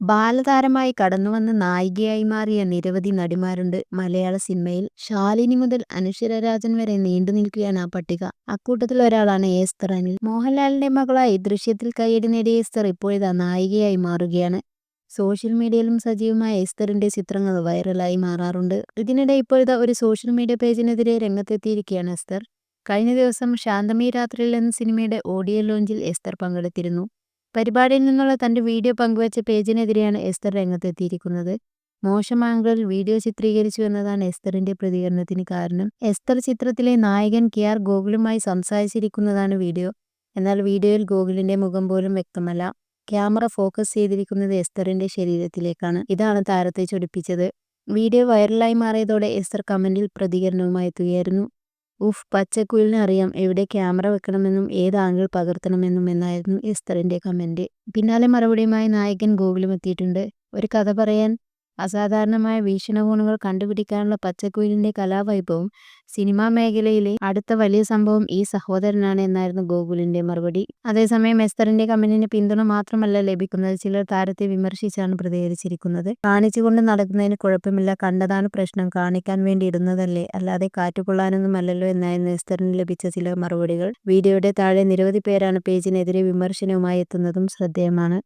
ബാലതാരമായി കടന്നുവന്ന നായികയായി മാറിയ നിരവധി നടിമാരുണ്ട് മലയാള സിനിമയിൽ. ശാലിനി മുതൽ അനുശ്വര രാജൻ വരെ നീണ്ടു നിൽക്കുകയാണ് ആ പട്ടിക. അക്കൂട്ടത്തിൽ ഒരാളാണ് ഏസ്തർ അനിൽ. മോഹൻലാലിന്റെ മകളായി ദൃശ്യത്തിൽ കയ്യടി നേടിയ ഏസ്തർ ഇപ്പോഴിതാ നായികയായി മാറുകയാണ്. സോഷ്യൽ മീഡിയയിലും സജീവമായ എസ്തറിന്റെ ചിത്രങ്ങൾ വൈറലായി മാറാറുണ്ട്. ഇതിനിടെ ഇപ്പോഴിതാ ഒരു സോഷ്യൽ മീഡിയ പേജിനെതിരെ രംഗത്തെത്തിയിരിക്കുകയാണ് എസ്തർ. കഴിഞ്ഞ ദിവസം ശാന്തമീ രാത്രിയിൽ എന്ന സിനിമയുടെ ഓഡിയോ ലോഞ്ചിൽ എസ്തർ പങ്കെടുത്തിരുന്നു. പരിപാടിയിൽ നിന്നുള്ള തന്റെ വീഡിയോ പങ്കുവച്ച പേജിനെതിരെയാണ് എസ്തർ രംഗത്തെത്തിയിരിക്കുന്നത്. മോശം ആംഗിളിൽ വീഡിയോ ചിത്രീകരിച്ചു എന്നതാണ് എസ്തറിന്റെ പ്രതികരണത്തിന് കാരണം. എസ്തർ ചിത്രത്തിലെ നായകൻ കെ ആർ ഗോകുലുമായി സംസാരിച്ചിരിക്കുന്നതാണ് വീഡിയോ. എന്നാൽ വീഡിയോയിൽ ഗോകുലിന്റെ മുഖം പോലും വ്യക്തമല്ല. ക്യാമറ ഫോക്കസ് ചെയ്തിരിക്കുന്നത് എസ്തറിന്റെ ശരീരത്തിലേക്കാണ്. ഇതാണ് താരത്തെ ചൊടിപ്പിച്ചത്. വീഡിയോ വൈറലായി മാറിയതോടെ എസ്തർ കമന്റിൽ പ്രതികരണവുമായി എത്തുകയായിരുന്നു. ഉഫ് പച്ചക്കുയിലിന് അറിയാം എവിടെ ക്യാമറ വെക്കണമെന്നും ഏത് ആംഗിൾ പകർത്തണമെന്നും എന്നായിരുന്നു എസ്തറിന്റെ കമന്റ്. പിന്നാലെ മറുപടിയുമായി നായകൻ ഗോകുലും എത്തിയിട്ടുണ്ട്. ഒരു കഥ പറയാൻ അസാധാരണമായ വീക്ഷണകോണുകൾ കണ്ടുപിടിക്കാനുള്ള പച്ചക്കുയിലിന്റെ കലാവൈഭവം സിനിമാ മേഖലയിലെ അടുത്ത വലിയ സംഭവം ഈ സഹോദരനാണ് എന്നായിരുന്നു ഗോകുലിന്റെ മറുപടി. അതേസമയം എസ്തറിന്റെ കമന്റിന് പിന്തുണ മാത്രമല്ല ലഭിക്കുന്നത് ചിലർ താരത്തെ വിമർശിച്ചാണ് പ്രതികരിച്ചിരിക്കുന്നത്. കാണിച്ചുകൊണ്ട് നടക്കുന്നതിന് കുഴപ്പമില്ല കണ്ടതാണ് പ്രശ്നം കാണിക്കാൻ വേണ്ടി ഇടുന്നതല്ലേ അല്ലാതെ കാറ്റുകൊള്ളാനൊന്നുമല്ലല്ലോ എന്നായിരുന്നു എസ്തറിന് ലഭിച്ച ചില മറുപടികൾ. വീഡിയോയുടെ താഴെ നിരവധി പേരാണ് പേജിനെതിരെ വിമർശനവുമായി എത്തുന്നതും ശ്രദ്ധേയമാണ്.